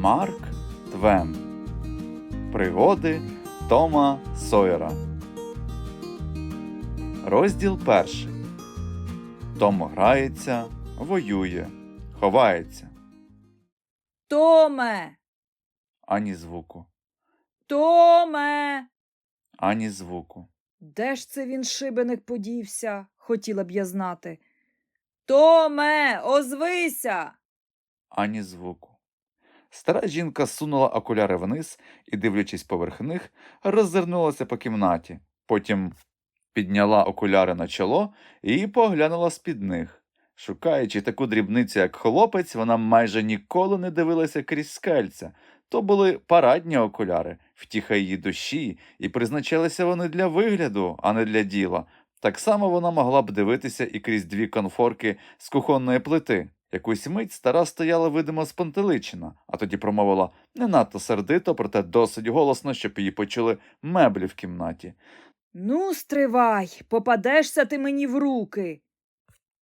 Марк Твен. Пригоди Тома Сойера. Розділ перший. Том грається, воює, ховається. Томе, Ані звуку, Томе. ані звуку. Де ж це він шибеник подівся? Хотіла б я знати. Томе, озвися. ані звуку. Стара жінка сунула окуляри вниз і, дивлячись поверх них, роззирнулася по кімнаті. Потім підняла окуляри на чоло і поглянула з-під них. Шукаючи таку дрібницю, як хлопець, вона майже ніколи не дивилася крізь скельця. То були парадні окуляри, втіха її душі, і призначалися вони для вигляду, а не для діла. Так само вона могла б дивитися і крізь дві конфорки з кухонної плити. Якусь мить стара стояла видимо спантеличена, а тоді промовила не надто сердито, проте досить голосно, щоб її почули меблі в кімнаті. Ну, стривай, попадешся ти мені в руки.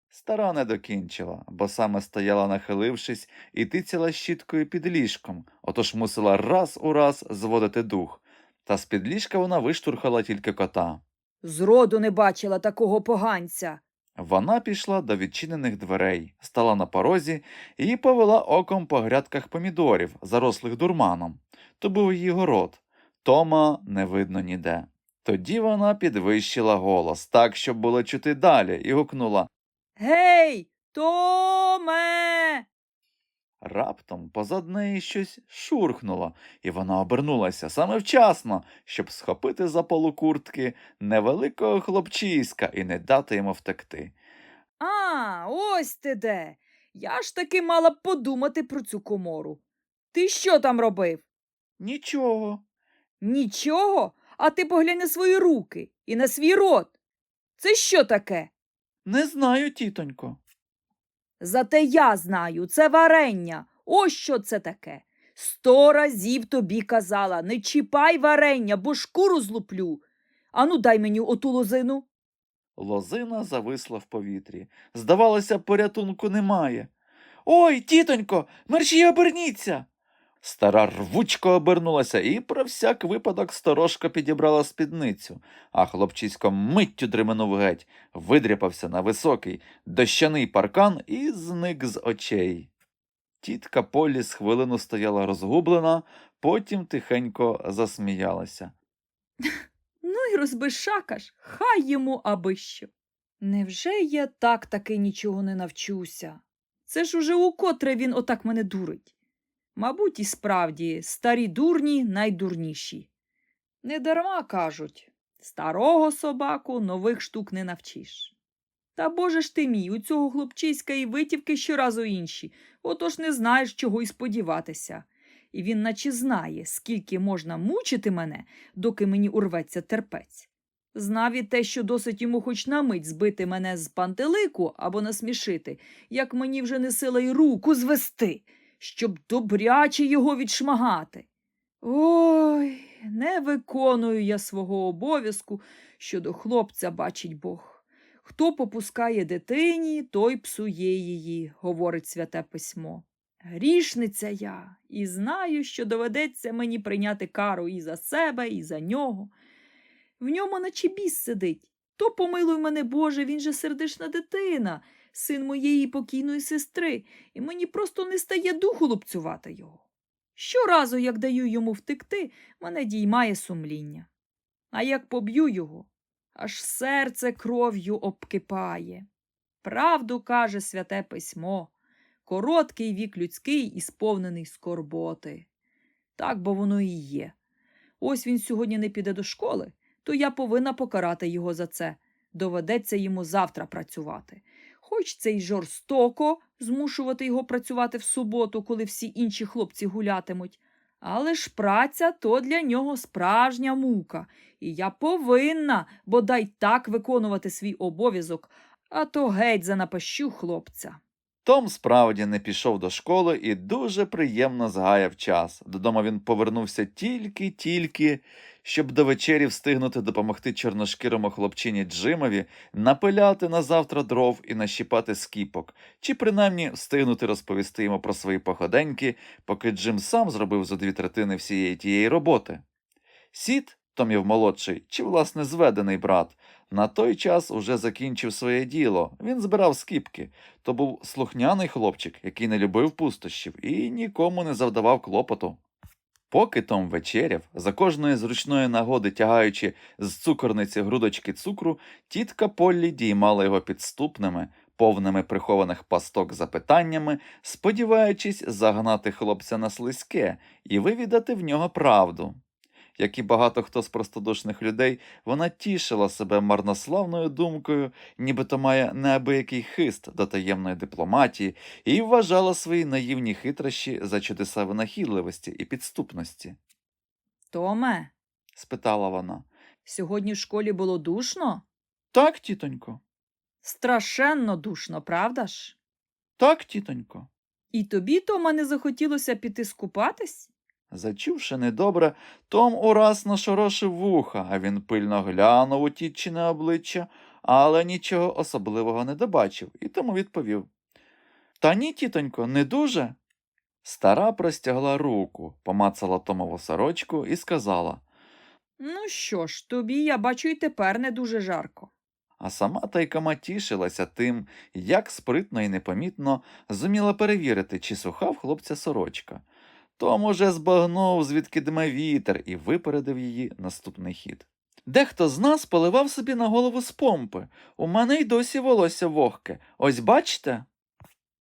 Стара не докінчила, бо саме стояла нахилившись і тицяла щіткою під ліжком, отож мусила раз у раз зводити дух. Та з-під ліжка вона виштурхала тільки кота. Зроду не бачила такого поганця. Вона пішла до відчинених дверей, стала на порозі і повела оком по грядках помідорів, зарослих дурманом. То був її город. Тома не видно ніде. Тоді вона підвищила голос так, щоб було чути далі, і гукнула Гей, Томе. Раптом позад неї щось шурхнуло, і вона обернулася саме вчасно, щоб схопити за полу куртки невеликого хлопчиська і не дати йому втекти. А, ось ти де. Я ж таки мала б подумати про цю комору. Ти що там робив? Нічого. Нічого, а ти поглянь на свої руки і на свій рот. Це що таке? Не знаю, тітонько. Зате я знаю, це варення. Ось що це таке. Сто разів тобі казала, не чіпай варення, бо шкуру злуплю. Ану, дай мені оту лозину. Лозина зависла в повітрі. Здавалося, порятунку немає. Ой, тітонько, мерщій оберніться. Стара рвучко обернулася і про всяк випадок сторожко підібрала спідницю, а хлопчисько миттю дременув геть, видряпався на високий дощаний паркан і зник з очей. Тітка Полі з хвилину стояла розгублена, потім тихенько засміялася. Ну й розбишакаш, хай йому аби що. Невже я так таки нічого не навчуся? Це ж уже укотре він отак мене дурить. Мабуть, і справді, старі дурні найдурніші. Недарма кажуть, старого собаку нових штук не навчиш. Та боже ж ти мій, у цього хлопчиська і витівки щоразу інші, отож не знаєш, чого й сподіватися. І він наче знає, скільки можна мучити мене, доки мені урветься терпець. Знав і те, що досить йому хоч на мить збити мене з пантелику або насмішити, як мені вже не сила й руку звести, щоб добряче його відшмагати. Ой, не виконую я свого обов'язку, щодо хлопця бачить Бог. Хто попускає дитині, той псує її, говорить святе письмо. Грішниця я, і знаю, що доведеться мені прийняти кару і за себе, і за нього. В ньому наче біс сидить. То помилуй мене, Боже, він же сердешна дитина, син моєї покійної сестри, і мені просто не стає духу лупцювати його. Щоразу, як даю йому втекти, мене діймає сумління. А як поб'ю його, аж серце кров'ю обкипає. Правду каже святе письмо короткий вік людський і сповнений скорботи. Так бо воно і є. Ось він сьогодні не піде до школи, то я повинна покарати його за це. Доведеться йому завтра працювати. Хоч це й жорстоко змушувати його працювати в суботу, коли всі інші хлопці гулятимуть. Але ж праця то для нього справжня мука, і я повинна бодай так виконувати свій обов'язок, а то геть занапащу хлопця. Том справді не пішов до школи і дуже приємно згаяв час. Додому він повернувся тільки-тільки, щоб до вечері встигнути допомогти чорношкірому хлопчині Джимові напиляти на завтра дров і нащіпати скіпок, чи принаймні встигнути розповісти йому про свої походеньки, поки Джим сам зробив за дві третини всієї тієї роботи. Сід, Томів молодший, чи власне зведений брат, на той час уже закінчив своє діло. Він збирав скіпки. То був слухняний хлопчик, який не любив пустощів і нікому не завдавав клопоту. Поки Том вечеряв, за кожної зручної нагоди тягаючи з цукорниці грудочки цукру, тітка Поллі діймала його підступними, повними прихованих пасток запитаннями, сподіваючись загнати хлопця на слизьке і вивідати в нього правду. Як і багато хто з простодушних людей, вона тішила себе марнославною думкою, нібито має неабиякий хист до таємної дипломатії, і вважала свої наївні хитрощі за чудеса винахідливості і підступності. Томе, спитала вона. сьогодні в школі було душно? Так, тітонько, Страшенно душно, правда ж? так, тітонько. І тобі, Тома, не захотілося піти скупатись? Зачувши недобре, Том ураз нашорошив вуха, а він пильно глянув у тітчине обличчя, але нічого особливого не добачив, і тому відповів Та ні, тітонько, не дуже. Стара простягла руку, помацала Томову сорочку і сказала, Ну що ж, тобі, я бачу, і тепер не дуже жарко. а сама тайкома тішилася тим, як спритно і непомітно зуміла перевірити, чи суха в хлопця сорочка. Том уже збагнув, звідки дме вітер, і випередив її наступний хід. Дехто з нас поливав собі на голову з помпи. У мене й досі волосся вогке. Ось бачите?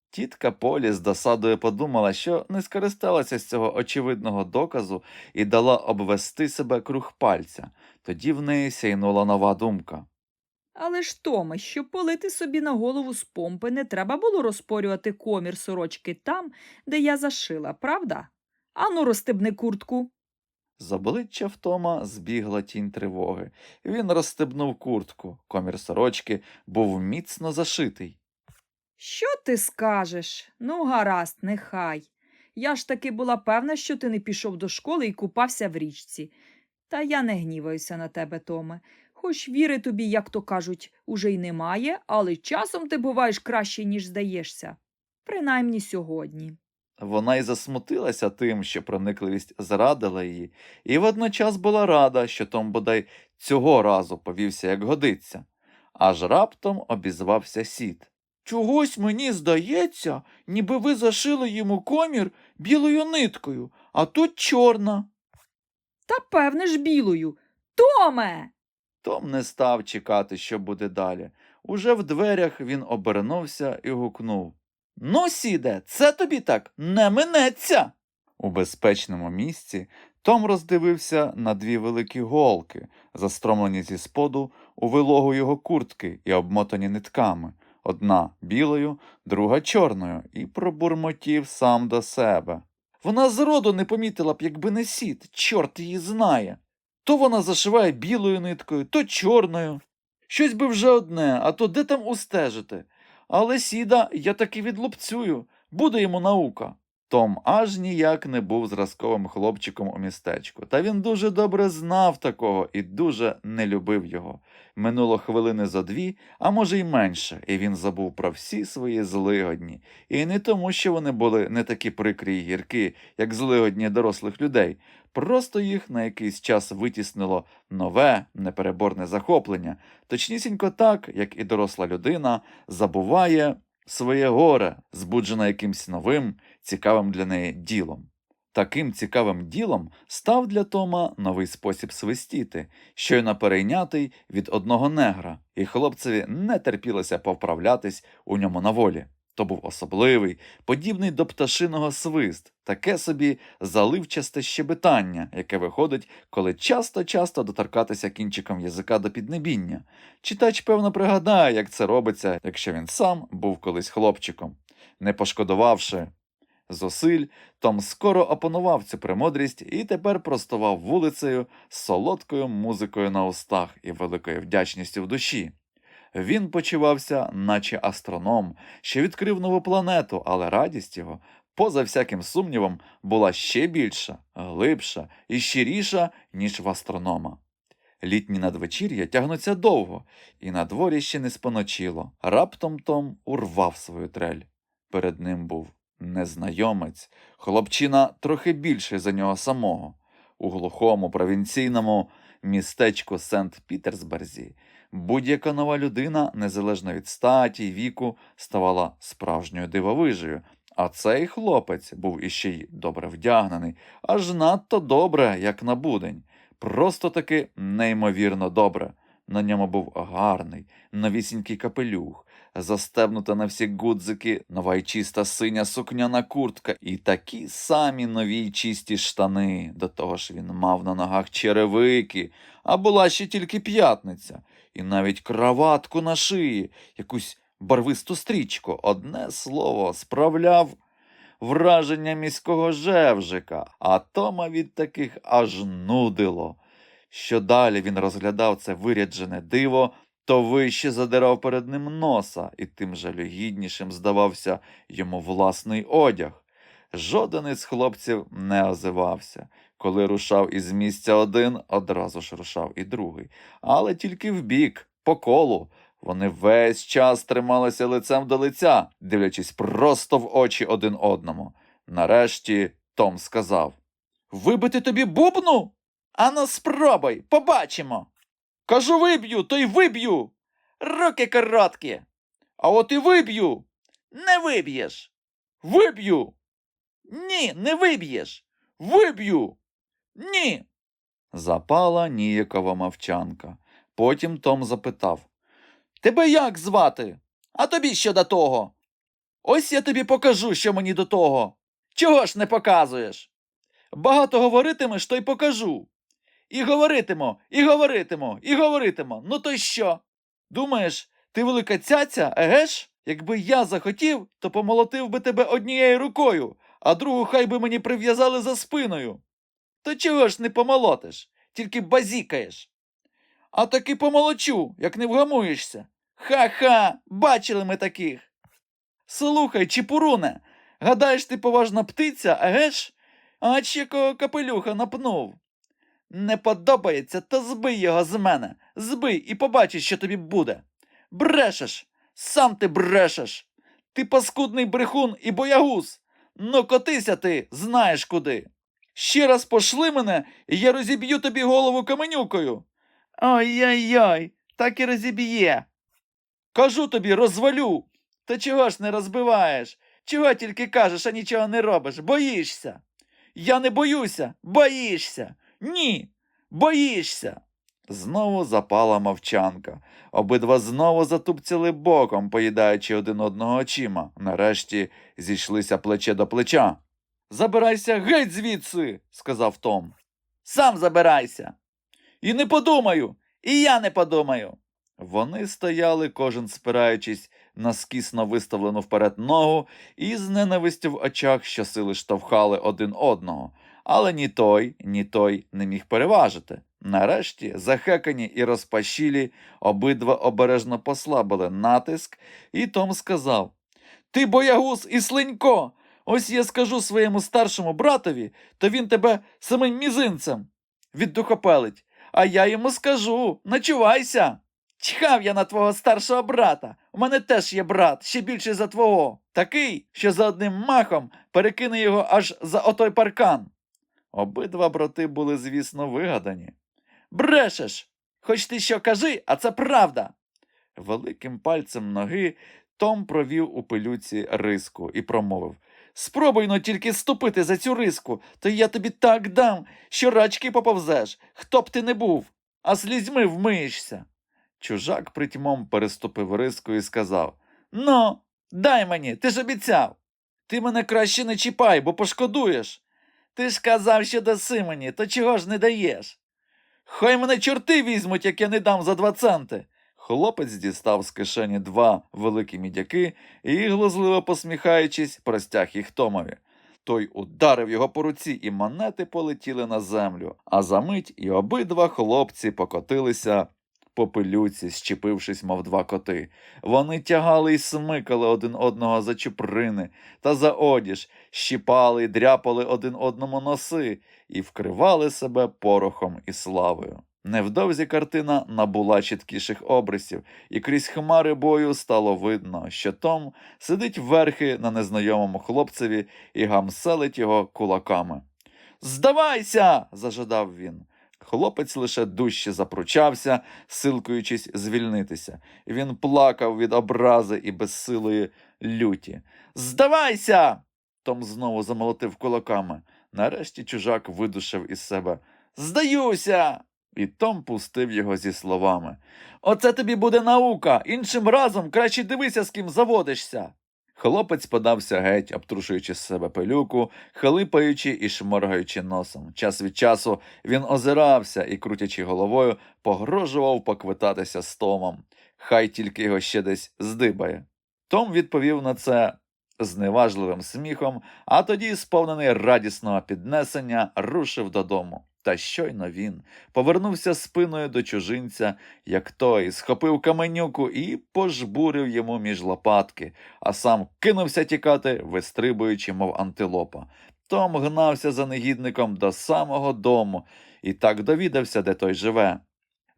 Тітка Полі з досадою подумала, що не скористалася з цього очевидного доказу і дала обвести себе круг пальця. Тоді в неї сяйнула нова думка. Але ж, Томе, щоб полити собі на голову з помпи, не треба було розпорювати комір сорочки там, де я зашила, правда? Ану, розстебни куртку. З обличчя втома збігла тінь тривоги. Він розстебнув куртку. Комір сорочки був міцно зашитий. Що ти скажеш? Ну, гаразд, нехай. Я ж таки була певна, що ти не пішов до школи і купався в річці. Та я не гніваюся на тебе, Томе. Хоч віри тобі, як то кажуть, уже й немає, але часом ти буваєш краще, ніж здаєшся. Принаймні сьогодні. Вона й засмутилася тим, що проникливість зрадила її, і водночас була рада, що Том бодай цього разу повівся як годиться. Аж раптом обізвався сід. Чогось мені здається, ніби ви зашили йому комір білою ниткою, а тут чорна. Та певне ж білою. Томе. Том не став чекати, що буде далі. Уже в дверях він обернувся і гукнув Ну, сіде, це тобі так не минеться. У безпечному місці Том роздивився на дві великі голки, застромлені зі споду у вилогу його куртки і обмотані нитками, одна білою, друга чорною, і пробурмотів сам до себе. Вона зроду не помітила б, якби не сід, чорт її знає. То вона зашиває білою ниткою, то чорною. Щось би вже одне, а то де там устежити. Але сіда я таки відлупцюю, буде йому наука. Том аж ніяк не був зразковим хлопчиком у містечку, та він дуже добре знав такого і дуже не любив його. Минуло хвилини зо дві, а може й менше, і він забув про всі свої злигодні. І не тому, що вони були не такі прикрі й гіркі, як злигодні дорослих людей, просто їх на якийсь час витіснило нове, непереборне захоплення, точнісінько так, як і доросла людина забуває своє горе, збуджена якимсь новим, цікавим для неї ділом. Таким цікавим ділом став для Тома новий спосіб свистіти, щойно перейнятий від одного негра, і хлопцеві не терпілося повправлятись у ньому на волі. То був особливий, подібний до пташиного свист, таке собі заливчасте щебетання, яке виходить, коли часто-часто доторкатися кінчиком язика до піднебіння. Читач, певно, пригадає, як це робиться, якщо він сам був колись хлопчиком. Не пошкодувавши зусиль, Том скоро опанував цю премудрість і тепер простував вулицею з солодкою музикою на устах і великою вдячністю в душі. Він почувався, наче астроном, що відкрив нову планету, але радість його, поза всяким сумнівом, була ще більша, глибша і щиріша, ніж в астронома. Літні надвечір'я тягнуться довго, і на дворі ще не споночило. Раптом Том урвав свою трель. Перед ним був незнайомець, хлопчина трохи більший за нього самого. У глухому провінційному містечку Сент-Пітерсберзі будь-яка нова людина, незалежно від статі й віку, ставала справжньою дивовижею. А цей хлопець був іще й добре вдягнений, аж надто добре, як на будень. Просто таки неймовірно добре. На ньому був гарний, новісінький капелюх, застебнута на всі гудзики, нова й чиста синя сукняна куртка і такі самі нові й чисті штани. До того ж він мав на ногах черевики, а була ще тільки п'ятниця, і навіть краватку на шиї, якусь барвисту стрічку. Одне слово, справляв враження міського жевжика, а Тома від таких аж нудило. Що далі він розглядав це виряджене диво, то вище задирав перед ним носа, і тим жалюгіднішим здавався йому власний одяг. Жоден із хлопців не озивався. Коли рушав із місця один, одразу ж рушав і другий, але тільки вбік, по колу. Вони весь час трималися лицем до лиця, дивлячись просто в очі один одному. Нарешті Том сказав: Вибити тобі бубну? Ану, спробуй, побачимо. Кажу, виб'ю, то й виб'ю. Руки короткі. А от і виб'ю. Не виб'єш. Виб'ю. Ні, не виб'єш. Виб'ю. Ні. Запала ніякова мовчанка. Потім Том запитав Тебе як звати? А тобі що до того? Ось я тобі покажу, що мені до того. Чого ж не показуєш? Багато говоритимеш, то й покажу. І говоритимо, і говоритимо, і говоритимо. Ну то й що? Думаєш, ти велика цяця, еге ж? Якби я захотів, то помолотив би тебе однією рукою, а другу хай би мені прив'язали за спиною. То чого ж не помолотиш, тільки базікаєш. А таки помолочу, як не вгамуєшся. Ха-ха, бачили ми таких. Слухай, Чіпуруне, гадаєш, ти поважна птиця, еге ж? Ач якого капелюха напнув. Не подобається, то збий його з мене. Збий і побачиш, що тобі буде. Брешеш, сам ти брешеш. Ти паскудний брехун і боягуз. Ну, котися ти, знаєш куди. Ще раз пошли мене, і я розіб'ю тобі голову каменюкою. Ой-ой-ой, так і розіб'є. Кажу тобі, розвалю. Та чого ж не розбиваєш? Чого тільки кажеш, а нічого не робиш? Боїшся. Я не боюся, боїшся. Ні, боїшся. Знову запала мовчанка. Обидва знову затупцяли боком, поїдаючи один одного очима. Нарешті зійшлися плече до плеча. Забирайся геть звідси, сказав Том. Сам забирайся. І не подумаю, і я не подумаю. Вони стояли, кожен спираючись на скісно виставлену вперед ногу, і з ненавистю в очах щосили штовхали один одного. Але ні той, ні той не міг переважити. Нарешті, захекані і розпашілі, обидва обережно послабили натиск, і Том сказав: Ти боягуз і слинько! Ось я скажу своєму старшому братові, то він тебе самим мізинцем віддухопелить. А я йому скажу: начувайся. Чхав я на твого старшого брата. У мене теж є брат, ще більший за твого. Такий, що за одним махом перекине його аж за отой паркан. Обидва брати були, звісно, вигадані. Брешеш! Хоч ти що кажи, а це правда. Великим пальцем ноги Том провів у пилюці риску і промовив Спробуй но тільки ступити за цю риску, то я тобі так дам, що рачки поповзеш, хто б ти не був, а слізьми вмиєшся. Чужак притьмом переступив риску і сказав Ну, дай мені, ти ж обіцяв. Ти мене краще не чіпай, бо пошкодуєш. Ти ж казав, що даси мені, то чого ж не даєш? Хай мене чорти візьмуть, як я не дам за два центи. Хлопець дістав з кишені два великі мідяки і, глузливо посміхаючись, простяг їх Томові. Той ударив його по руці, і монети полетіли на землю, а за мить і обидва хлопці покотилися по пилюці, щепившись, мов два коти. Вони тягали й смикали один одного за чуприни та за одіж, щіпали й дряпали один одному носи і вкривали себе порохом і славою. Невдовзі картина набула чіткіших обрисів, і крізь хмари бою стало видно, що Том сидить верхи на незнайомому хлопцеві і гамселить його кулаками. Здавайся. зажадав він. Хлопець лише дужче запручався, силкуючись звільнитися. Він плакав від образи і безсилої люті. Здавайся. Том знову замолотив кулаками. Нарешті чужак видушив із себе. Здаюся. І Том пустив його зі словами. Оце тобі буде наука. Іншим разом краще дивися, з ким заводишся. Хлопець подався геть, обтрушуючи з себе пилюку, хлипаючи і шморгаючи носом. Час від часу він озирався і, крутячи головою, погрожував поквитатися з Томом. Хай тільки його ще десь здибає. Том відповів на це зневажливим сміхом, а тоді, сповнений радісного піднесення, рушив додому. Та щойно він повернувся спиною до чужинця, як той, схопив каменюку і пожбурив йому між лопатки, а сам кинувся тікати, вистрибуючи, мов антилопа. Том гнався за негідником до самого дому і так довідався, де той живе.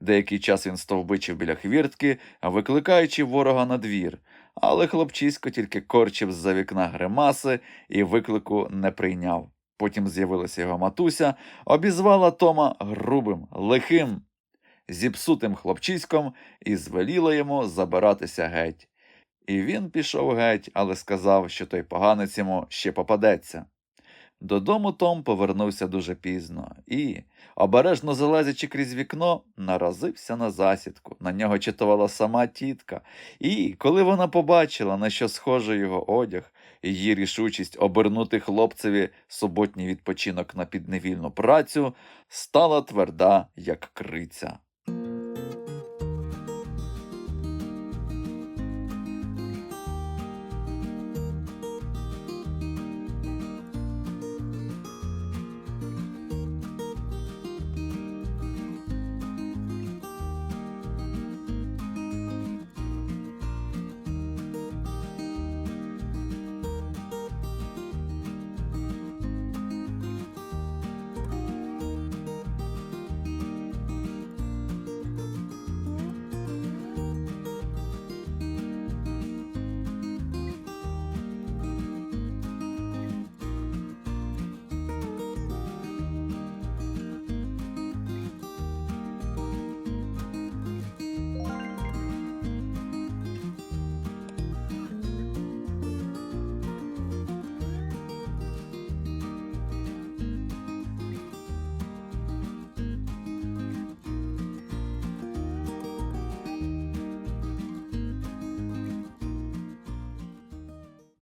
Деякий час він стовбичив біля хвіртки, викликаючи ворога на двір, але хлопчисько тільки корчив з-за вікна гримаси і виклику не прийняв. Потім з'явилася його матуся, обізвала Тома грубим, лихим, зіпсутим хлопчиськом і звеліла йому забиратися геть. І він пішов геть, але сказав, що той поганець йому ще попадеться. Додому Том повернувся дуже пізно і, обережно залазячи крізь вікно, наразився на засідку. На нього читувала сама тітка, і, коли вона побачила, на що схожий його одяг, її рішучість обернути хлопцеві суботній відпочинок на підневільну працю, стала тверда, як криця.